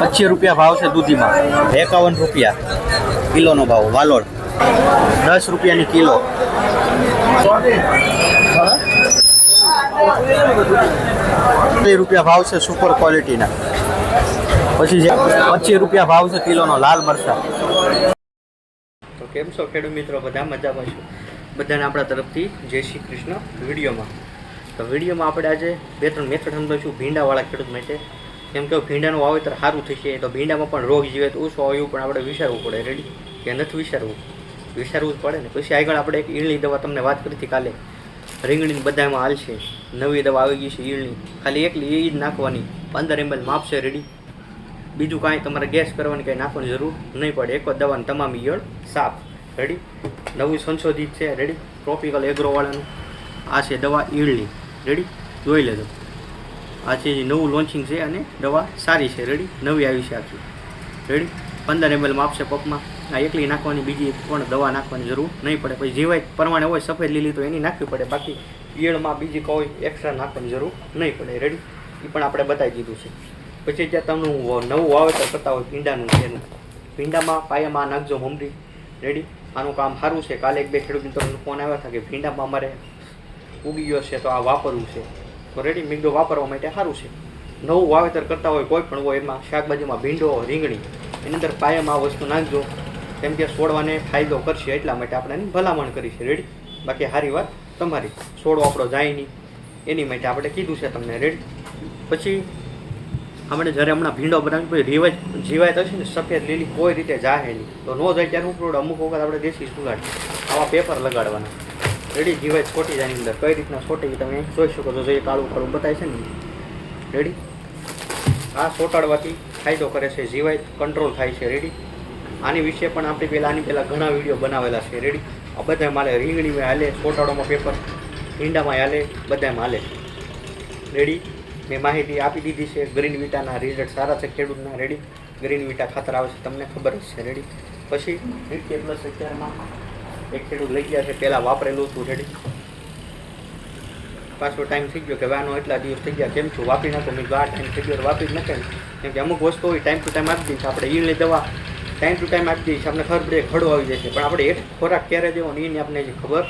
પચીસ રૂપિયા ભાવ છે દૂધીમાં. એકાવન રૂપિયા કિલોનો ભાવ વાલોડ દસ રૂપિયાની કિલો રૂપિયા ભાવ છે સુપર ક્વોલિટીના પછી પચીસ રૂપિયા ભાવ છે કિલોનો લાલ મરચા કેમ છો ખેડૂત મિત્રો? બધા મજામાં છો? બધાને આપણા તરફથી જય શ્રી કૃષ્ણ વિડીયોમાં. તો વિડીયોમાં આપણે આજે બે ત્રણ મેથડ સમજાવીશું ભીંડાવાળા ખેડૂત માટે. કેમ કે ભીંડાનું વાવેતર સારું થશે, તો ભીંડામાં પણ રોગ જીવે તો ઓછો આવ્યું પણ આપણે વિચારવું પડે. રેડી કે નથી વિચારવું? વિચારવું જ પડે ને. પછી આગળ આપણે એક ઈળની દવા તમને વાત કરી હતી કાલે. રીંગણીની બધામાં હાલશે. નવી દવા આવી ગઈ છે ઈળની. ખાલી એકલી એ જ નાખવાની. પંદર એમએલ માપશે રેડી બીજું કાંઈ તમારે ગેસ કરવાની કંઈ નાખવાની જરૂર નહીં પડે. એક જ દવાની તમામ ઈયળ સાફ. રેડી નવું સંશોધિત છે. રેડી ટ્રોપિકલ એગ્રોવાળાનું આ છે દવા ઈળની રેડી જોઈ લેજો. આ છે નવું લોન્ચિંગ છે અને દવા સારી છે. રેડી નવી આવી છે આખી. રેડી પંદર એમએલમાં આપશે પપમાં આ એકલી નાખવાની, બીજી પણ દવા નાખવાની જરૂર નહીં પડે. પછી જીવાય પ્રમાણે હોય સફેદ લીલી તો એની નાખવી પડે. બાકી ઈયળમાં બીજી કોઈ એક્સ્ટ્રા નાખવાની જરૂર નહીં પડે. રેડી એ પણ આપણે બતાવી દીધું છે. પછી જ્યાં તમને નવું વાવેતર કરતા હોય ભીંડાનું છે એનું. ભીંડામાં પાયામાં નાખજો મમરી. રેડી આનું કામ સારું છે. કાલે એક બે ખેડૂત મિત્રોનો ફોન આવ્યા હતા કે ભીંડામાં અમારે ઉગી ગયો છે તો આ વાપરવું છે. તો રેડી મીંડો વાપરવા માટે સારું છે. નવું વાવેતર કરતા હોય કોઈ પણ હોય એમાં શાકભાજીમાં ભીંડો, રીંગણી, એની અંદર પાયામાં આ વસ્તુ નાખજો. કેમ કે છોડવાને ફાયદો કરશે એટલા માટે આપણે એની ભલામણ કરી રેડી બાકી સારી વાત તમારી. છોડો આપણો જાય નહીં. એની માટે આપણે કીધું છે તમને. રેડી પછી આપણે જ્યારે હમણાં ભીંડો બનાવી પછી રીવાજ જીવાય થશે ને, સફેદ, લીલી, કોઈ રીતે જાહે નહીં. તો ન જાય ત્યારે ઉપરોડ અમુક વખત આપણે દેશી સુગાડ આવા પેપર લગાડવાના. રેડી જીવાય છોટી જાય અંદર. કઈ રીતના છોટી તમે જોઈ શકો છો. જે કાળું કાળું બતાય છે ને. રેડી આ ચોંટાડવાથી ફાયદો કરે છે. જીવાય કંટ્રોલ થાય છે. રેડી આની વિશે પણ આપણે પહેલાં આની પહેલાં ઘણા વીડિયો બનાવેલા છે. રેડી આ બધા માલે રીંગણીમાં હાલે ચોંટાડોમાં પેપર ઈંડામાં હાલે બધામાં હાલે. રેડી મેં માહિતી આપી દીધી છે. ગ્રીન વિટાના રિઝલ્ટ સારા છે. ખેડૂતના રેડી ગ્રીન વિટા ખાતર આવશે. તમને ખબર જ છે. રેડી પછી નિત્ય પ્લસ અત્યારમાં એક ખેડૂત લઈ ગયા છે. પહેલાં વાપરેલું હતું. રેડી પાછો ટાઈમ થઈ ગયો કે વાનો એટલા દિવસ થઈ ગયા. કેમ છું? વાપરી નાખો. મેં આ ટાઈમ થઈ ગયો. વાપરી જ નાખે કેમ કે અમુક વસ્તુ હોય ટાઈમ ટુ ટાઈમ આપી દઈશ. આપણે ઈળની દવા ટાઈમ ટુ ટાઈમ આપી દઈશ. આપણે ખબર પડે ખડો આવી જશે. પણ આપણે એક ખોરાક ક્યારે દેવો ને એની આપણે ખબર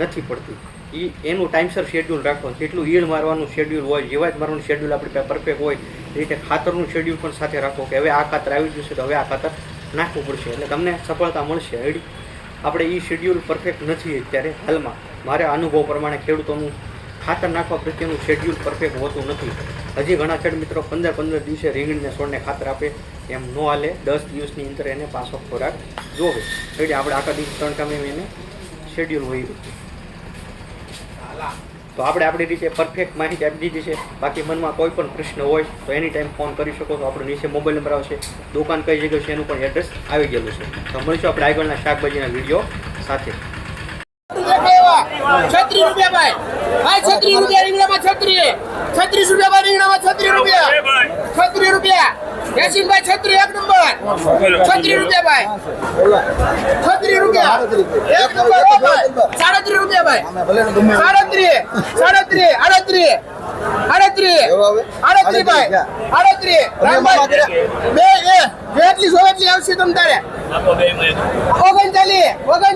નથી પડતી. એ એનું ટાઈમસર શેડ્યુલ રાખવાનું. જેટલું ઈળ મારવાનું શેડ્યુલ હોય, જેવા જ મારવાનું શેડ્યુલ આપણે પરફેક્ટ હોય, એ રીતે ખાતરનું શેડ્યુલ પણ સાથે રાખો કે હવે આ ખાતર આવી જશે તો હવે આ ખાતર નાખવું પડશે. એટલે તમને સફળતા મળશે. એડી આપણે એ શેડ્યુલ પરફેક્ટ નથી અત્યારે હાલમાં. મારે અનુભવ પ્રમાણે ખેડૂતોનું ખાતર નાખવા પ્રત્યેનું શેડ્યુલ પરફેક્ટ હોતું નથી. હજી ઘણા ખેડ મિત્રો પંદર પંદર દિવસે રીંગણને છોડને ખાતર આપે, એમ ન હાલે. દસ દિવસની અંદર એને પાછો ખોરાક જોવે. એટલે આપણે આખા દિવસ ત્રણ કામે એને શેડ્યુલ હોય. તો આપણે આપણી રીતે પરફેક્ટ માહિતી આપી દીધી છે. બાકી મનમાં કોઈ પણ પ્રશ્ન હોય તો એની ટાઈમ ફોન કરી શકો છો. આપણો નીચે મોબાઈલ નંબર આવશે. દુકાન કઈ જગ્યાએ છે એનું પણ એડ્રેસ આવી ગયેલું છે. તો મળીશું આપણે આગળના શાકભાજીના વીડિયો સાથે. છત્રીસ રૂપિયા ભાઈ. ભાઈ છત્રીસ રૂપિયા રીંગણામાં છત્રીસ. છત્રીસ રૂપિયા ભાઈ રીંગણામાં છત્રીસ રૂપિયા. છત્રીસ રૂપિયા. યશીનભાઈ છત્રીસ એક નંબર. છત્રીસ રૂપિયા ભાઈ. છત્રીસ રૂપિયા. એક નંબર ભાઈ. સાડત્રીસ રૂપિયા ભાઈ. સાડત્રીસ સાડત્રીસ આડત્રીસ. આડત્રીસ. આડત્રીસ ભાઈ. આડત્રીસ. બે એ. જેટલી સો એટલી આવશે તમ તારે. ઓગણચાલીસ ઓગણચાલીસ.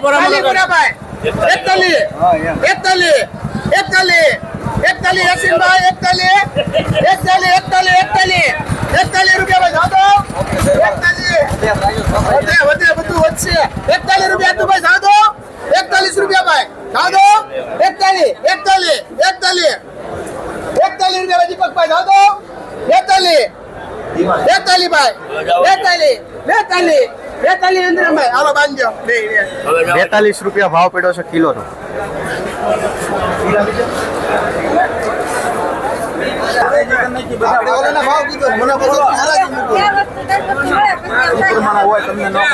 ચાલીસ ગુનાભાઈ એકતાલીસ. એકતાલીસ. એકતાલીસ. એકતાલીસ યશીનભાઈ એકતાલીસ. એકતાલીસ એકતાલીસ એકતાલીસ. એકતાલીસ રૂપિયા ભાઈ જાદવ એકતાલી વધે વધે બધું વધશે. એકતાલીસ રૂપિયા તું ભાઈ એકતાલીસ રૂપિયા ભાઈ જાદવ એકતાલી એકતાલી એકતાલી એકતાલી રૂપિયા ભાઈ દીપકભાઈ જાદવ એકતાલીસ. એકતાલી ભાઈ. બેતાલીસ બેતાલીસ. બેતાલીસ ઇન્દ્રભાઈ હાલો બાંધજો. બે બે. રૂપિયા ભાવ પડ્યો છે કિલોનો. નો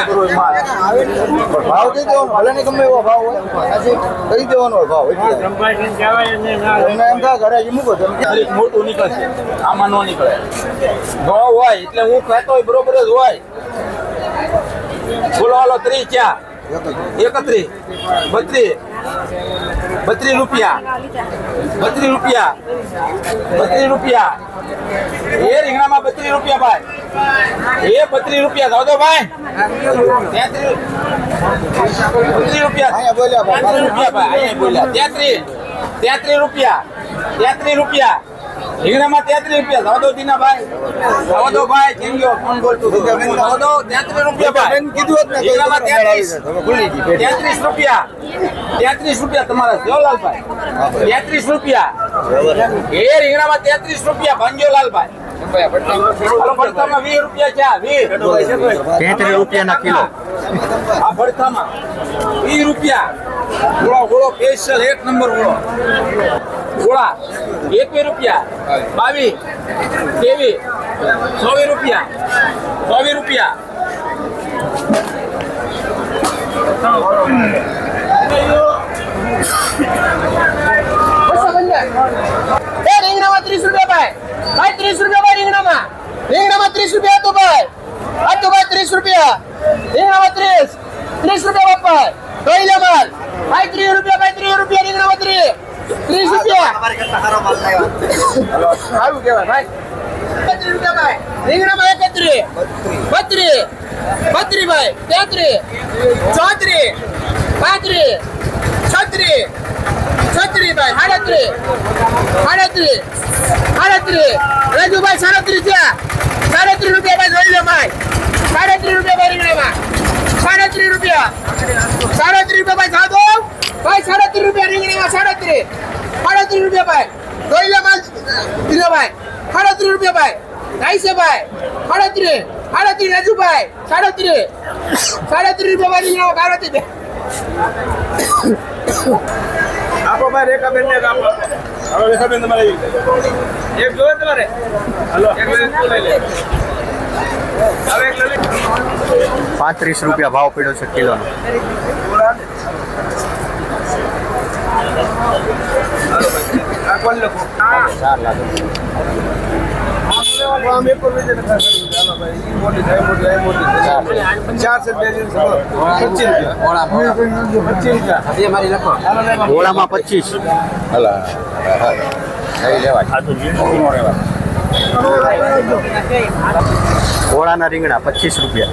ભાવ કીધો ભલે ને ગમે એવો ભાવ હોય. કહી દેવાનો ભાવ? એમ થાય ઘરે મૂકો મોટું નીકળશે. આમાં ન નીકળે. ભાવ હોય એટલે હું કહેતો હોય બરોબર જ હોય. બોલો ત્રીસ ક્યાં? એકત્રીસ. બત્રીસ. બત્રીસ રૂપિયા. બત્રીસ રૂપિયા. બત્રીસ રૂપિયા. એ રીંગણામાં બત્રીસ રૂપિયા ભાઈ. એ બત્રીસ રૂપિયા દાવ દો ભાઈ. બત્રીસ રૂપિયા. બોલ્યા રૂપિયા ભાઈ. બોલ્યા. તેત્રીસ. તેત્રીસ રૂપિયા. તેત્રીસ રૂપિયા. રીંગણામાં તેત્રીસ રૂપિયા દાવ દો દીના ભાઈ. દાવ ભાઈ કેમ ફોન બોલતું હતું? દાવ તેત્રીસ રૂપિયા ભાઈ. કીધું હોત રીંગણામાં તેત્રીસ. રૂપિયા. તેત્રીસ રૂપિયા તમારા દેવલાલભાઈ તેત્રીસ રૂપિયા. એ રીંગણામાં તેત્રીસ રૂપિયા ભાંજોલાલભાઈ. વીસ રૂપિયા છે વીસ. તેત્રીસ રૂપિયાના કિલો. આ ભડથામાં વીસ રૂપિયા. ગોળો ગોળો સ્પેશિયલ એક નંબર ગોળો. ગોળા. એકવીસ રૂપિયા, બાવીસ, ત્રેવીસ ચોવીસ રૂપિયા ચોવીસ રૂપિયા. એ રીંગણામાં ત્રીસ રૂપિયા ભાઈ. ભાઈ, ત્રીસ રૂપિયા ભાઈ રીંગણામાં. રીંગણામાં ત્રીસ રૂપિયા હતું ભાઈ. હતું ભાઈ ત્રીસ રૂપિયા. રીંગણામાં ત્રીસ. ત્રીસ રૂપિયા બાપા. જોઈ લે માલ ભાઈ, ત્રીસ રૂપિયા, ભાઈ, ત્રીસ રૂપિયા રીંગણામાં ત્રીસ. ત્રીસ રૂપિયા. સારું કેવાય ભાઈ. એકત્રીસ રૂપિયા ભાઈ. રીંગણામાં એકત્રીસ. બત્રીસ. બત્રીસ ભાઈ તેત્રીસ. ચોત્રીસ. પાંત્રીસ. છત્રીસ. છત્રીસ ભાઈ સાડત્રીસ. સાડત્રીસ. સાડત્રીસ. રાજુભાઈ સાડત્રીસ થયા. સાડત્રીસ રૂપિયા ભાઈ જોઈ લો ભાઈ. સાડત્રીસ રૂપિયા ભાઈ રીંગણામાં. સાડત્રીસ રૂપિયા. સાડત્રીસ રૂપિયા ભાઈ સાદો ભાઈ સાડત્રીસ રૂપિયા રીંગણામાં સાડત્રીસ. સાડત્રીસ રૂપિયા ભાઈ. જોઈ લો માલ દીધો ભાઈ. સાડત્રીસ રૂપિયા ભાઈ. રાઈસે ભાઈ. સાડત્રીસ. સાડત્રીસ રાજુભાઈ સાડત્રીસ. સાડત્રીસ રૂપિયા ભાઈ રીંગણામાં સાડત્રીસ આપો ભાઈ રેખાબેન ને આપો. હવે રેખાબેન તમારે એક જોવે તમારે? હલો એક લઈ લે. પાંત્રીસ રૂપિયા ભાવ પડ્યો છે કિલોનો આ કોણ લખો આમ એક રૂપિયા ને ખાસ કરી ચાલો ભાઈ ઈ મોટી થાય મોટી થાય મોટી થાય. ચાર છે બે દિવસ પચીસ રૂપિયા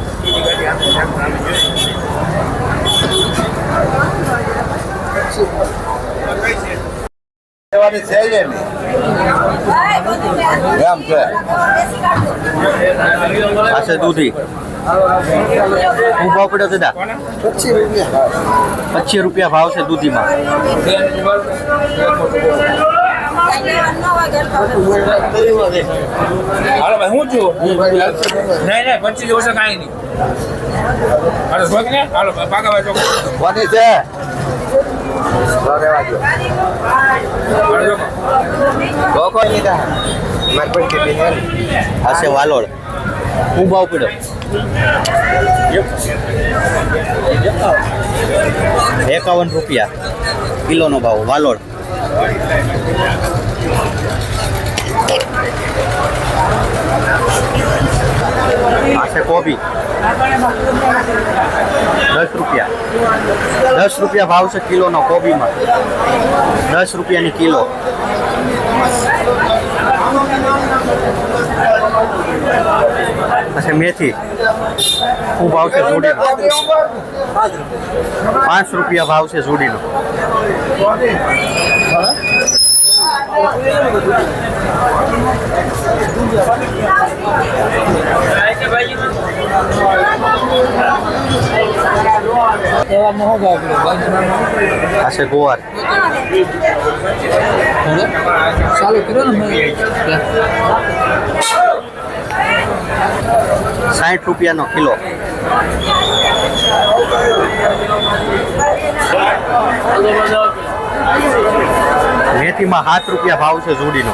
Thank રૂપિયા પચીસ પચીસ રૂપિયા લેવાની છે જ એમ. એમ છે આ છે દૂધી શું ભાવ પડ્યો છે દા પચીસ રૂપિયા ભાવ છે દૂધીમાં હાલો ભાઈ હું છું નહીં નહીં પચીસ વર્ષ કાંઈ નહીં હાલો શોખ પાકા ભાઈ ચોખ્ખો તો રહેવા દો. હાલો ચોખ્ખો લોકો ની દા. મારે કોઈ કેટલી વાલોડ હું ભાવ પડ્યો એકાવન રૂપિયા કિલોનો ભાવ વાલોડ આ કોબી. દસ રૂપિયા. દસ રૂપિયા ભાવ છે કિલોનો કોબીમાં. દસ રૂપિયાની કિલો. પછી મેથી. શું ભાવ છે જોડીનો? પાંચ રૂપિયા ભાવ છે જોડીનો. આ છે ગોવાર. સાઠ રૂપિયાનો કિલો. મેથીમાં સાત રૂપિયા ભાવ છે જોડીનો.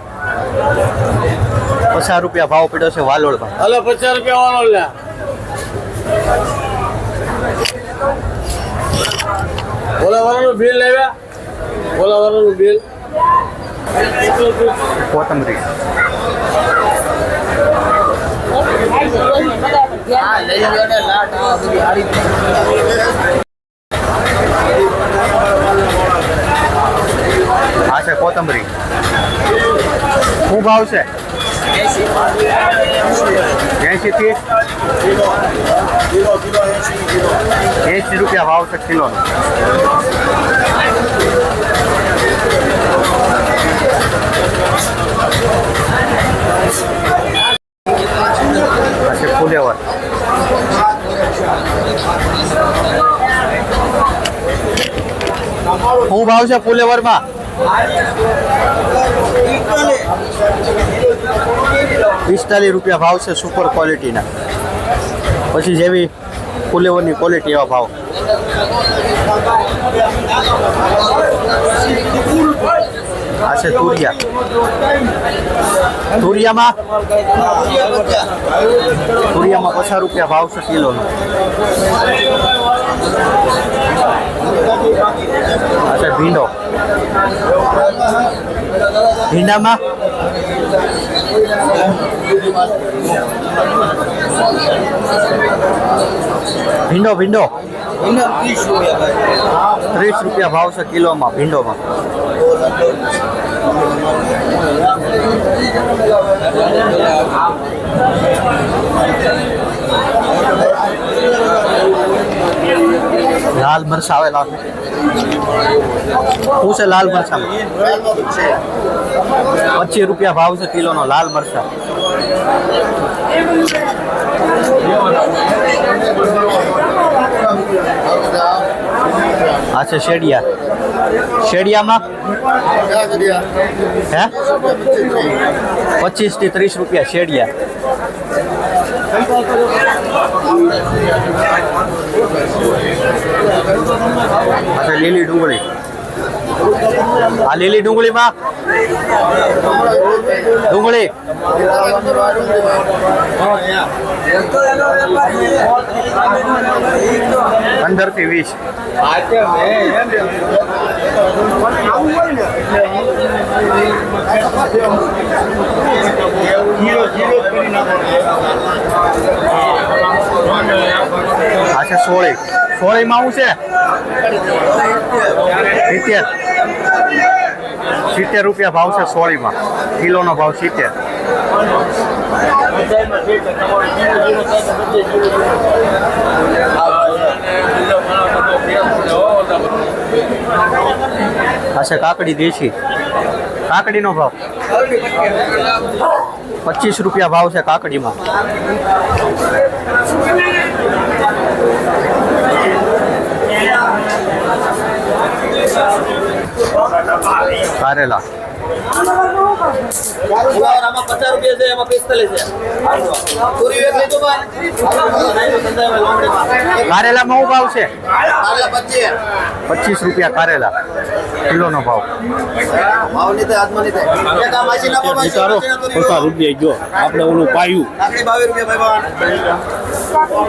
પચાસ રૂપિયા ભાવ પડ્યો છે વાલોડમાં હલો પચાસ રૂપિયા વાલોડ લે. ઓલા વાળાનું બિલ લેવા ઓલા વાળાનું બિલ કોથમરી આ છે કોથમરી. શું ભાવ છે એંશી થી એંશી રૂપિયા ભાવ છે આ ફુલેવર. શું ભાવ છે ફુલેવરમાં. પિસ્તાલીસ રૂપિયા ભાવ છે સુપર ક્વોલિટીના પછી જેવી ફુલેવરની ક્વોલિટી એવા ભાવ. આ છે તુરિયા. તુરિયામાં? તુરિયામાં પચાસ રૂપિયા ભાવ છે કિલોનો. આ છે ભીંડો. ભીંડામાં? ભીંડો ભીંડો. ત્રીસ રૂપિયા ભાવ છે કિલોમાં ભીંડોમાં. લાલ મરચા આવેલા છે શું છે લાલ મરચા પચીસ રૂપિયા ભાવ છે કિલોનો લાલ મરચા આ છે શેડિયા શેડિયામાં હે પચીસથી ત્રીસ રૂપિયા શેડિયા આ લીલી ડુંગળી. આ લીલી ડુંગળી માં? ડુંગળી. પંદરથી વીસ. આ છે સોળી. સોળીમાં શું છે? સિત્તેર. સિત્તેર રૂપિયા ભાવ છે સોળીમાં. કિલોનો ભાવ સિત્તેર. પાસે કાકડી દેશી. કાકડીનો ભાવ. પચીસ રૂપિયા ભાવ છે કાકડીમાં. કારેલા ભાઈ? કારેલામાં ભાવ છે? પચીસ. રૂપિયા કારેલા. કિલોનો ભાવ. ભાવ આપણે ઓલું પાયું.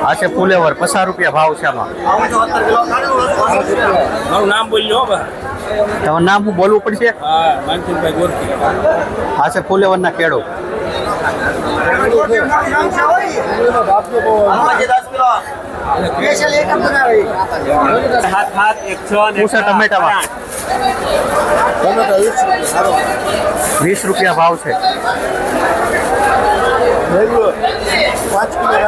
આ છે ફુલેવર પચાસ રૂપિયા ભાવ છે આમાં. કિલો મારું નામ બોલ્યો બા. તમારું નામ હું બોલવું પડશે? હા શું છે ટમેટામાં. વીસ રૂપિયા ભાવ છે. પાંચ કિલો